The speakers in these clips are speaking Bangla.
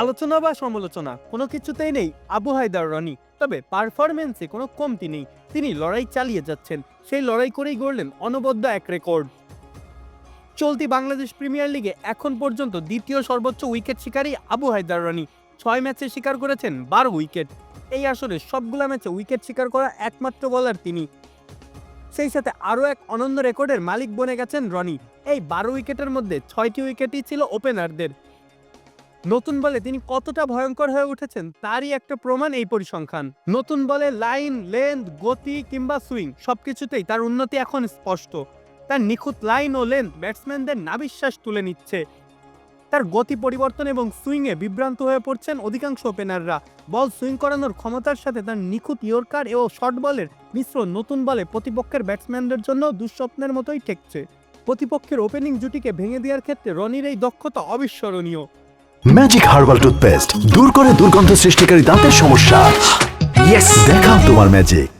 আলোচনা বা সমালোচনা কোনো কিছুতেই নেই। আবু হায়দার রনি। তবে পারফরমেন্সে কোনো কমতি নেই। তিনি লড়াই চালিয়ে যাচ্ছেন। সেই লড়াই করেই গড়লেন অনবদ্য এক রেকর্ড চলতি বাংলাদেশ প্রিমিয়ার লিগে এখন পর্যন্ত দ্বিতীয় সর্বোচ্চ উইকেট শিকারী আবু হায়দার রনি। ছয় ম্যাচে শিকার করেছেন বারো উইকেট এই আসরে সবগুলা ম্যাচে উইকেট শিকার করা একমাত্র বলার তিনি। সেই সাথে আরও এক অনন্য রেকর্ডের মালিক বনে গেছেন রনি। এই বারো উইকেটের মধ্যে ছয়টি উইকেটই ছিল ওপেনারদের নতুন বলে তিনি কতটা ভয়ঙ্কর হয়ে উঠেছেন তারই একটা প্রমাণ এই পরিসংখ্যান। নতুন বলে লাইন, লেন্থ, গতি কিংবা সুইং সবকিছুতেই তার উন্নতি এখন স্পষ্ট। তার নিখুঁত লাইন ও লেন্থ ব্যাটসম্যানদের নাবিশ্বাস তুলে নিচ্ছে। তার গতি পরিবর্তন এবং সুইংয়ে বিভ্রান্ত হয়ে পড়ছেন অধিকাংশ ওপেনাররা। বল সুইং করানোর ক্ষমতার সাথে তার নিখুঁত ইয়র্কার ও শর্ট বলের মিশ্র নতুন বলে প্রতিপক্ষের ব্যাটসম্যানদের জন্য দুঃস্বপ্নের মতোই ঠেকছে। প্রতিপক্ষের ওপেনিং জুটিকে ভেঙে দেওয়ার ক্ষেত্রে রনির এই দক্ষতা অবিস্মরণীয়। ম্যাজিক হার্বাল টুথপেস্ট দূর করে দুর্গন্ধ সৃষ্টিকারী দাঁতের সমস্যা। দেখাও তোমার ম্যাজিক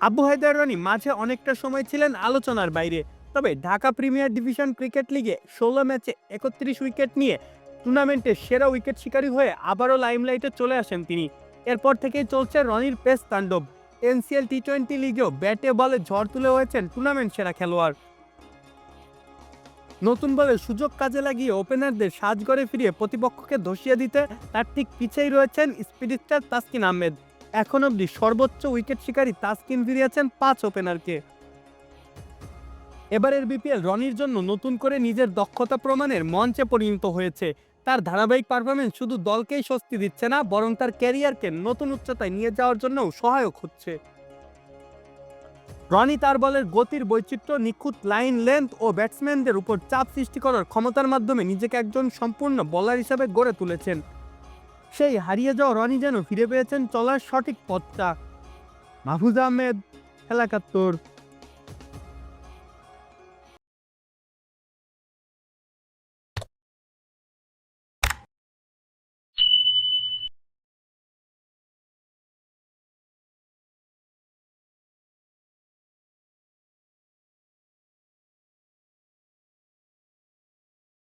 আবু হায়দার রনি, মাঝে অনেকটা সময় ছিলেন আলোচনার বাইরে। তবে ঢাকা প্রিমিয়ার ডিভিশন ক্রিকেট লিগে ষোলো ম্যাচে একত্রিশ উইকেট নিয়ে টুর্নামেন্টে সেরা উইকেট শিকারী হয়ে আবারও লাইমলাইটে চলে আসেন তিনি। এরপর থেকেই চলছে রনির পেস তাণ্ডব। এনসিএল টি টোয়েন্টি লিগেও ব্যাটে বলে ঝড় তুলে হয়েছেন টুর্নামেন্ট সেরা খেলোয়াড়। নতুন সুযোগ কাজে লাগিয়ে ওপেনারদের সাজগড়ে ফিরিয়ে প্রতিপক্ষকে ধসিয়ে দিতে তার ঠিক পিছেই রয়েছেন স্পিড স্টার তাসকিন আহমেদ। এখন অবধি সর্বোচ্চ উইকেট শিকারী তাসকিন ফিরিয়েছেন পাঁচ ওপেনারকে এবারের বিপিএল রনির জন্য নতুন করে নিজের দক্ষতা প্রমাণের মঞ্চে পরিণত হয়েছে। তার ধারাবাহিক পারফরমেন্স শুধু দলকেই স্বস্তি দিচ্ছে না, বরং তার ক্যারিয়ারকে নতুন উচ্চতায় নিয়ে যাওয়ার জন্যও সহায়ক হচ্ছে। রনি তার বলের গতির বৈচিত্র্য, নিখুঁত লাইন লেন্থ ও ব্যাটসম্যানদের উপর চাপ সৃষ্টি করার ক্ষমতার মাধ্যমে নিজেকে একজন সম্পূর্ণ বলার হিসাবে গড়ে তুলেছেন। সেই হারিয়ে যাওয়া রনি যেন ফিরে পেয়েছেন চলার সঠিক পথটা। মাহফুজ আহমেদ খেলাকাত্তর